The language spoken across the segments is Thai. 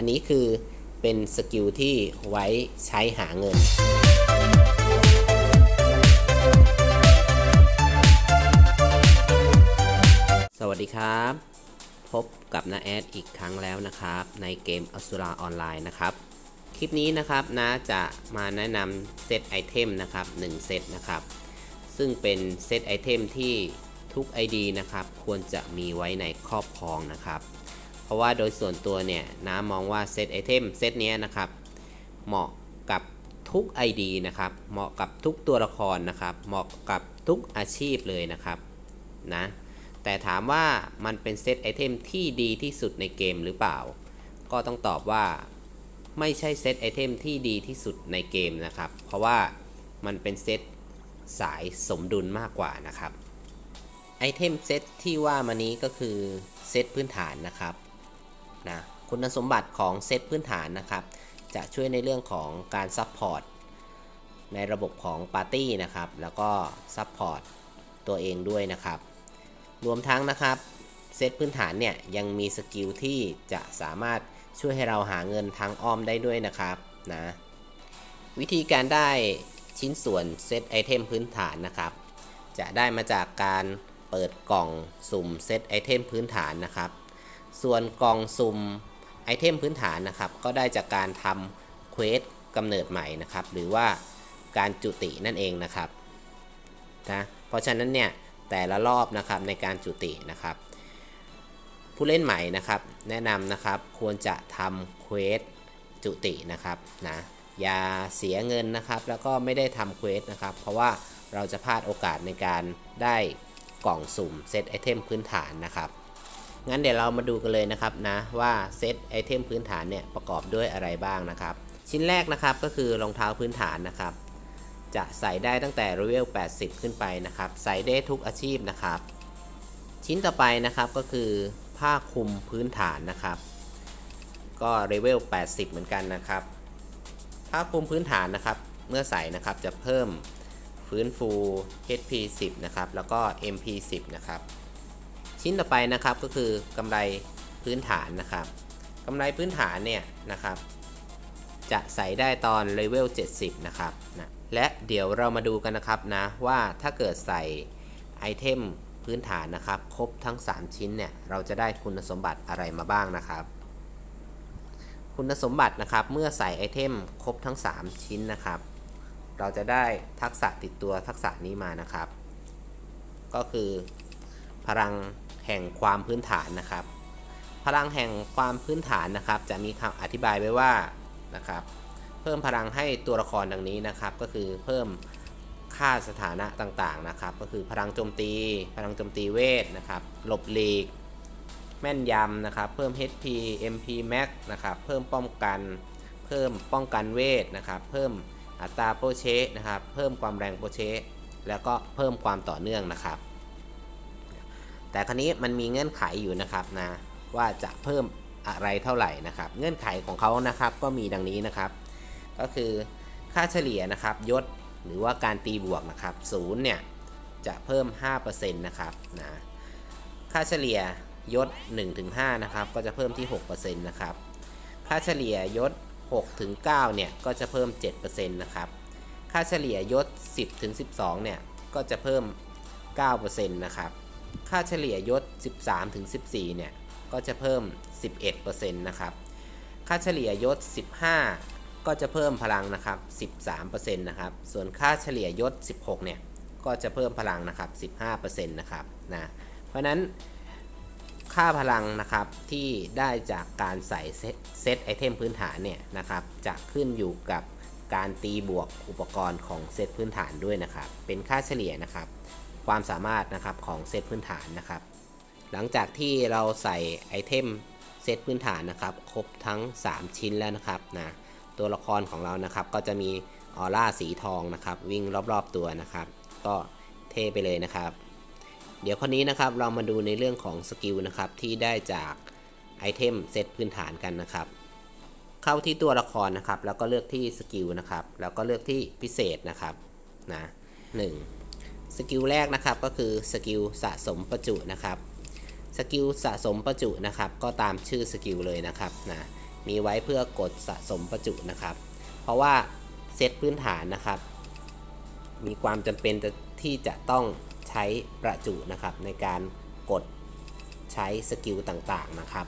อันนี้คือเป็นสกิลที่ไว้ใช้หาเงิน สวัสดีครับ พบกับน้าแอดอีกครั้งแล้วนะครับ ในเกมอสุราออนไลน์นะครับ คลิปนี้นะครับน้าจะมาแนะนำเซตไอเทมนะครับ1เซตนะครับ ซึ่งเป็นเซตไอเทมที่ทุก ID นะครับ ควรจะมีไว้ในครอบครองนะครับ เพราะว่าโดยส่วนตัวเนี่ยน้ามองว่าเซตไอเทมเซตนี้นะครับ เหมาะกับทุก ID นะครับ เหมาะกับทุกตัวละครนะครับ เหมาะกับทุกอาชีพเลยนะครับนะแต่ถามว่ามันเป็นเซตไอเทมที่ดีที่สุดในเกมหรือเปล่า ก็ต้องตอบว่าไม่ใช่เซตไอเทมที่ดีที่สุดในเกมนะครับ เพราะว่ามันเป็นเซตสายสมดุลมากกว่านะครับไอเทมเซตที่ว่ามานี้ก็คือเซตพื้นฐานนะครับ นะคุณสมบัติของเซตพื้นฐานนะครับ จะช่วยในเรื่องของการซัพพอร์ตในระบบของปาร์ตี้นะครับ แล้วก็ซัพพอร์ตตัวเองด้วยนะครับ รวมทั้งนะครับเซตพื้นฐานเนี่ยยังมีสกิลที่จะสามารถช่วยให้เราหาเงินทางอ้อมได้ด้วยนะครับนะวิธีการได้ชิ้นส่วนเซตไอเทมพื้นฐานนะครับ จะได้มาจากการเปิดกล่องสุ่มเซตไอเทมพื้นฐานนะครับ ส่วนกล่องสุ่มไอเทมพื้นฐานนะครับ ก็ได้จากการทำเควสกำเนิดใหม่นะครับ หรือว่าการจุตินั่นเองนะครับนะเพราะฉะนั้นเนี่ยแต่ละรอบนะครับในการจุตินะครับ ผู้เล่นใหม่นะครับแนะนำนะครับควรจะทำเควสจุตินะครับนะอย่าเสียเงินนะครับ แล้วก็ไม่ได้ทำเควสนะครับ เพราะว่าเราจะพลาดโอกาสในการได้กล่องสุ่มเซตไอเทมพื้นฐานนะครับ งั้นเดี๋ยวเรามาดูกันเลยนะครับนะว่าเซตไอเทมพื้นฐานเนี่ยประกอบด้วยอะไรบ้างนะครับ ชิ้นแรกนะครับก็คือรองเท้าพื้นฐานนะครับ จะใส่ได้ตั้งแต่เลเวล 80 ขึ้นไปนะครับ ใส่ได้ทุกอาชีพนะครับ ชิ้นต่อไปนะครับก็คือผ้าคลุมพื้นฐานนะครับ ก็เลเวล 80 เหมือนกันนะครับ ผ้าคลุมพื้นฐานนะครับ เมื่อใส่นะครับจะเพิ่มฟื้นฟู HP 10 นะครับ แล้วก็ MP 10 นะครับ ชิ้นต่อไปนะครับก็คือกำไรพื้นฐานนะครับกำไรพื้นฐานเนี่ยนะครับ จะใส่ได้ตอนเลเวล 70 นะครับนะและเดี๋ยวเรามาดูกันนะครับนะว่าถ้าเกิดใส่ไอเทมพื้นฐานนะครับ ครบทั้ง 3 ชิ้นเนี่ยเราจะได้คุณสมบัติอะไรมาบ้างนะครับ คุณสมบัตินะครับเมื่อใส่ไอเทมครบทั้ง 3 ชิ้นนะครับ เราจะได้ทักษะติดตัวทักษะนี้มานะครับ ก็คือพลัง แห่งความพื้นฐานนะครับ พลังแห่งความพื้นฐานนะครับ จะมีคำอธิบายไว้ว่านะครับ เพิ่มพลังให้ตัวละครดังนี้นะครับ ก็คือเพิ่มค่าสถานะต่างๆนะครับ ก็คือพลังโจมตี พลังโจมตีเวทนะครับหลบหลีก แม่นยำนะครับ เพิ่ม HP MP Max นะครับ เพิ่มป้องกัน เพิ่มป้องกันเวทนะครับ เพิ่มอัตราโปรเชสนะครับ เพิ่มความแรงโปรเชสแล้วก็เพิ่มความต่อเนื่องนะครับ แต่ครนี้มันมีเงื่อนไขอยู่นะครับนะว่าจะเพิ่มอะไรเท่าไหร่นะครับ เงื่อนไขของเขานะครับก็มีดังนี้นะครับ ก็คือค่าเฉลี่ยนะครับยศหรือว่าการตีบวกนะครับศูนย์เนี่ยจะเพิ่ม 5%นะครับนะค่าเฉลี่ยยศ1-5นะครับก็จะเพิ่มที่ 6%นะครับค่าเฉลี่ยยศ6-9เนี่ยก็จะเพิ่ม 7%นะครับค่าเฉลี่ยยศ 10-12เนี่ยก็จะเพิ่ม 9%นะครับ ค่าเฉลี่ยยศ 13-14 เนี่ย ก็จะเพิ่ม 11%นะครับ ค่าเฉลี่ยยศ 15 ก็จะเพิ่มพลังนะครับ 13%นะครับ ส่วนค่าเฉลี่ยยศ 16 เนี่ย ก็จะเพิ่มพลังนะครับ 15%นะครับ นะ เพราะนั้นค่าพลังนะครับที่ได้จากการใส่เซตไอเทมพื้นฐานเนี่ยนะครับ จะขึ้นอยู่กับการตีบวกอุปกรณ์ของเซตพื้นฐานด้วยนะครับ เป็นค่าเฉลี่ยนะครับ ความสามารถนะครับของเซตพื้นฐานนะครับ หลังจากที่เราใส่ไอเทมเซตพื้นฐานนะครับ ครบทั้ง 3 ชิ้นแล้วนะครับนะตัวละครของเรานะครับ ก็จะมีออร่าสีทองนะครับ วิ่งรอบๆตัวนะครับ ก็เท่ไปเลยนะครับ เดี๋ยวคนนี้นะครับเรามาดูในเรื่องของสกิลนะครับที่ได้จากไอเทมเซตพื้นฐานกันนะครับ เข้าที่ตัวละครนะครับ แล้วก็เลือกที่สกิลนะครับ แล้วก็เลือกที่พิเศษนะครับนะหนึ่ง สกิลแรกนะครับก็คือสกิลสะสมประจุนะครับสกิลสะสมประจุนะครับก็ตามชื่อสกิลเลยนะครับนะมีไว้เพื่อกดสะสมประจุนะครับ เพราะว่าเซตพื้นฐานนะครับ มีความจำเป็นที่จะต้องใช้ประจุนะครับ ในการกดใช้สกิลต่างๆนะครับ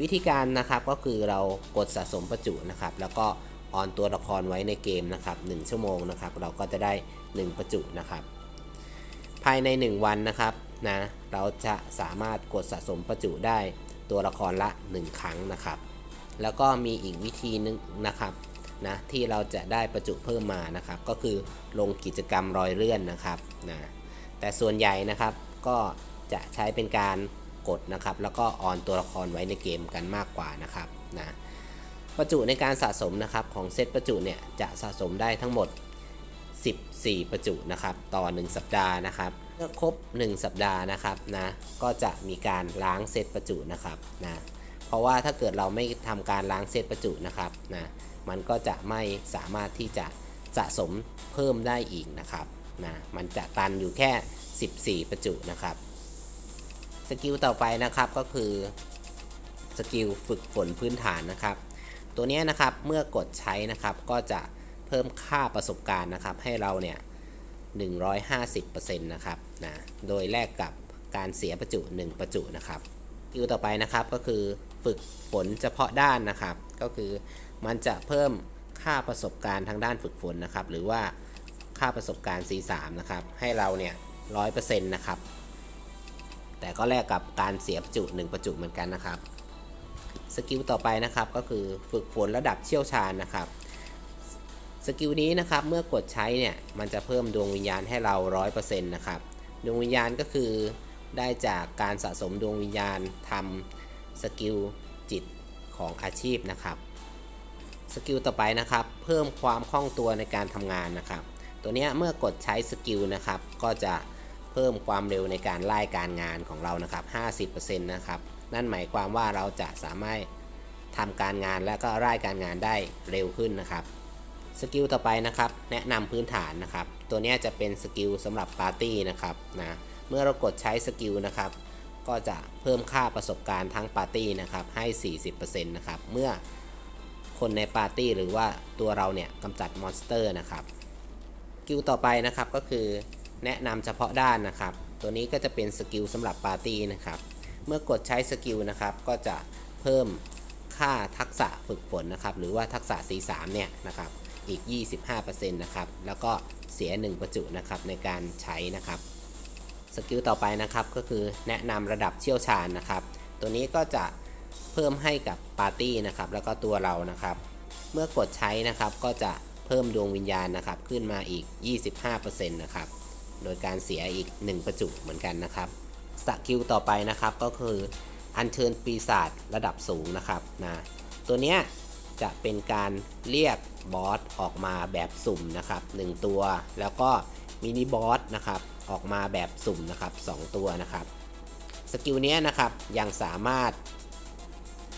วิธีการนะครับก็คือเรากดสะสมประจุนะครับ แล้วก็ ออนตัวละครไว้ในเกมนะครับ1ชั่วโมงนะครับ เราก็จะได้ 1 ประจุนะครับ ภายใน 1 วันนะครับนะเราจะสามารถกดสะสมประจุได้ตัวละครละ 1 ครั้งนะครับ แล้วก็มีอีกวิธีนึงนะครับนะที่เราจะได้ประจุเพิ่มมานะครับ ก็คือลงกิจกรรมรอยเลื่อนนะครับนะแต่ส่วนใหญ่นะครับก็จะใช้เป็นการกดนะครับ แล้วก็ออนตัวละครไว้ในเกมกันมากกว่านะครับนะ ประจุในการสะสมนะครับของเซตประจุเนี่ยจะสะสมได้ทั้งหมด 14 ประจุนะครับต่อ 1 สัปดาห์นะครับเมื่อครบ 1 สัปดาห์นะครับนะก็จะมีการล้างเซตประจุนะครับนะเพราะว่าถ้าเกิดเราไม่ทำการล้างเซตประจุนะครับนะมันก็จะไม่สามารถที่จะสะสมเพิ่มได้อีกนะครับนะมันจะตันอยู่แค่ 14 ประจุนะครับสกิลต่อไปนะครับก็คือสกิลฝึกฝนพื้นฐานนะครับ ตัวนี้นะครับเมื่อกดใช้นะครับก็จะเพิ่มค่าประสบการณ์นะครับ ให้เราเนี่ย 150%นะครับนะโดยแลกกับการเสียประจุ 1 ประจุนะครับสกิลต่อไปนะครับก็คือฝึกฝนเฉพาะด้านนะครับ ก็คือมันจะเพิ่มค่าประสบการณ์ทางด้านฝึกฝนนะครับ หรือว่าค่าประสบการณ์ C3 นะครับ ให้เราเนี่ย100%นะครับ แต่ก็แลกกับการเสียประจุ 1 ประจุเหมือนกันนะครับ สกิลต่อไปนะครับก็คือฝึกฝนระดับเชี่ยวชาญนะครับสกิลนี้นะครับเมื่อกดใช้เนี่ยมันจะเพิ่มดวงวิญญาณให้เรา 100%นะครับดวงวิญญาณก็คือได้จากการสะสมดวงวิญญาณทำสกิลจิตของอาชีพนะครับสกิลต่อไปนะครับ เพิ่มความคล่องตัวในการทำงานนะครับ ตัวนี้เมื่อกดใช้สกิลนะครับก็จะ พิ่มความเร็วในการไล่การงานของเรานะครับ 50%นะครับ นั่นหมายความว่าเราจะสามารถทำการงานและก็ไล่การงานได้เร็วขึ้นนะครับ สกิลต่อไปนะครับ แนะนำพื้นฐานนะครับ ตัวนี้จะเป็นสกิลสำหรับปาร์ตี้นะครับนะ เมื่อเรากดใช้สกิลนะครับ ก็จะเพิ่มค่าประสบการณ์ทั้งปาร์ตี้นะครับ ให้ 40%นะครับ เมื่อคนในปาร์ตี้หรือว่าตัวเราเนี่ยกำจัดมอนสเตอร์นะครับสกิลต่อไปนะครับก็คือ แนะนำเฉพาะด้านนะครับ ตัวนี้ก็จะเป็นสกิลสำหรับปาร์ตี้นะครับ เมื่อกดใช้สกิลนะครับ ก็จะเพิ่มค่าทักษะฝึกฝนนะครับ หรือว่าทักษะ C3 เนี่ยนะครับ อีก 25%นะครับ แล้วก็เสีย 1 ประจุนะครับในการใช้นะครับ สกิลต่อไปนะครับก็คือแนะนำระดับเชี่ยวชาญนะครับ ตัวนี้ก็จะเพิ่มให้กับปาร์ตี้นะครับ แล้วก็ตัวเรานะครับ เมื่อกดใช้นะครับก็จะเพิ่มดวงวิญญาณนะครับ ขึ้นมาอีก 25%นะครับ โดยการเสียอีก 1 ประจุเหมือนกันนะครับสกิลต่อไปนะครับก็คืออัญเชิญปีศาจระดับสูงนะครับนะตัวเนี้ยจะเป็นการเรียกบอสออกมาแบบสุ่มนะครับ 1 ตัว แล้วก็มินิบอสนะครับออกมาแบบสุ่มนะครับ 2 ตัวนะครับสกิลเนี้ยนะครับยังสามารถ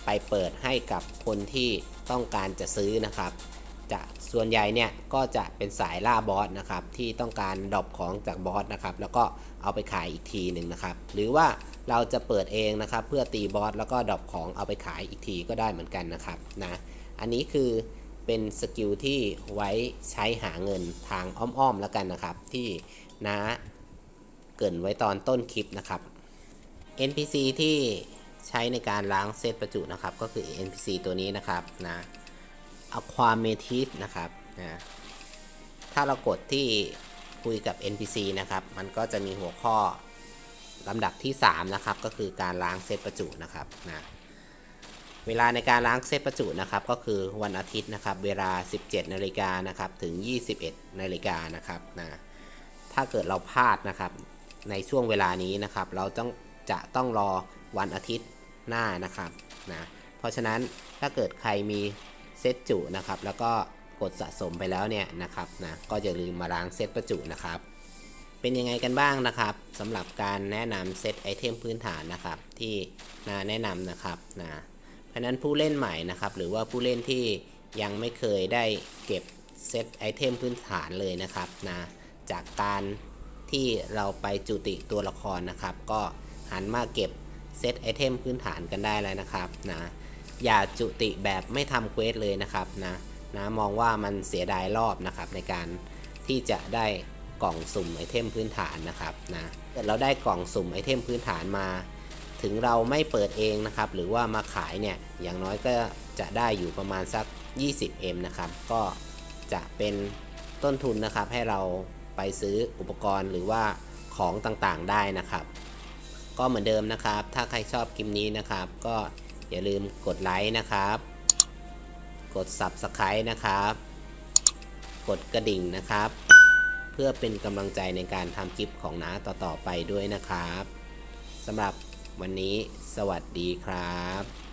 ไปเปิดให้กับคนที่ต้องการจะซื้อนะครับ จะ ส่วนใหญ่เนี่ยก็จะเป็นสายล่าบอสนะครับที่ต้องการดรอปของจากบอสนะครับแล้วก็เอาไปขายอีกทีหนึ่งนะครับหรือว่าเราจะเปิดเองนะครับเพื่อตีบอสแล้วก็ดรอปของเอาไปขายอีกทีก็ได้เหมือนกันนะครับนะอันนี้คือเป็นสกิลที่ไว้ใช้หาเงินทางอ้อมๆแล้วกันนะครับ ที่นะเกินไว้ตอนต้นคลิปนะครับ NPC ที่ใช้ในการล้างเซตประจุนะครับ ก็คือ NPC ตัวนี้นะครับนะ Aqua m e t i s นะครับนะถ้าเรากดที่คุยกับ NPC นะครับ มันก็จะมีหัวข้อลำดับที่ 3 นะครับ ก็คือการล้างเซตประจุนะครับนะเวลาในการล้างเซตประจุนะครับ ก็คือวันอาทิตย์นะครับ เวลา 17 นาฬิกานะครับถึง 21 นาฬิกานะครับนะถ้าเกิดเราพลาดนะครับในช่วงเวลานี้นะครับ เราต้องจะต้องรอวันอาทิตย์หน้านะครับนะเพราะฉะนั้นถ้าเกิดใครมี เซตจุนะครับ แล้วก็กดสะสมไปแล้วเนี่ยนะครับนะก็อย่าลืมมาล้างเซตประจุนะครับ เป็นยังไงกันบ้างนะครับสำหรับการแนะนำเซตไอเทมพื้นฐานนะครับ ที่นาแนะนำนะครับนะเพราะนั้นผู้เล่นใหม่นะครับหรือว่าผู้เล่นที่ยังไม่เคยได้เก็บเซตไอเทมพื้นฐานเลยนะครับนะจากการที่เราไปจุติตัวละครนะครับ ก็หันมาเก็บเซตไอเทมพื้นฐานกันได้แล้วนะครับนะ อย่าจุติแบบไม่ทำเควสเลยนะครับนะนะมองว่ามันเสียดายรอบนะครับในการที่จะได้กล่องสุ่มไอเทมพื้นฐานนะครับนะเกิดเราได้กล่องสุ่มไอเทมพื้นฐานมา ถึงเราไม่เปิดเองนะครับ หรือว่ามาขายเนี่ยอย่างน้อยก็จะได้อยู่ประมาณสัก 20M นะครับ ก็จะเป็นต้นทุนนะครับ ให้เราไปซื้ออุปกรณ์หรือว่าของต่างๆได้นะครับ ก็เหมือนเดิมนะครับ ถ้าใครชอบคลิปนี้นะครับ ก็ อย่าลืมกดไลค์นะครับ กด Subscribe นะครับ กดกระดิ่งนะครับ เพื่อเป็นกำลังใจในการทำคลิปของน้าต่อๆไปด้วยนะครับสำหรับวันนี้สวัสดีครับ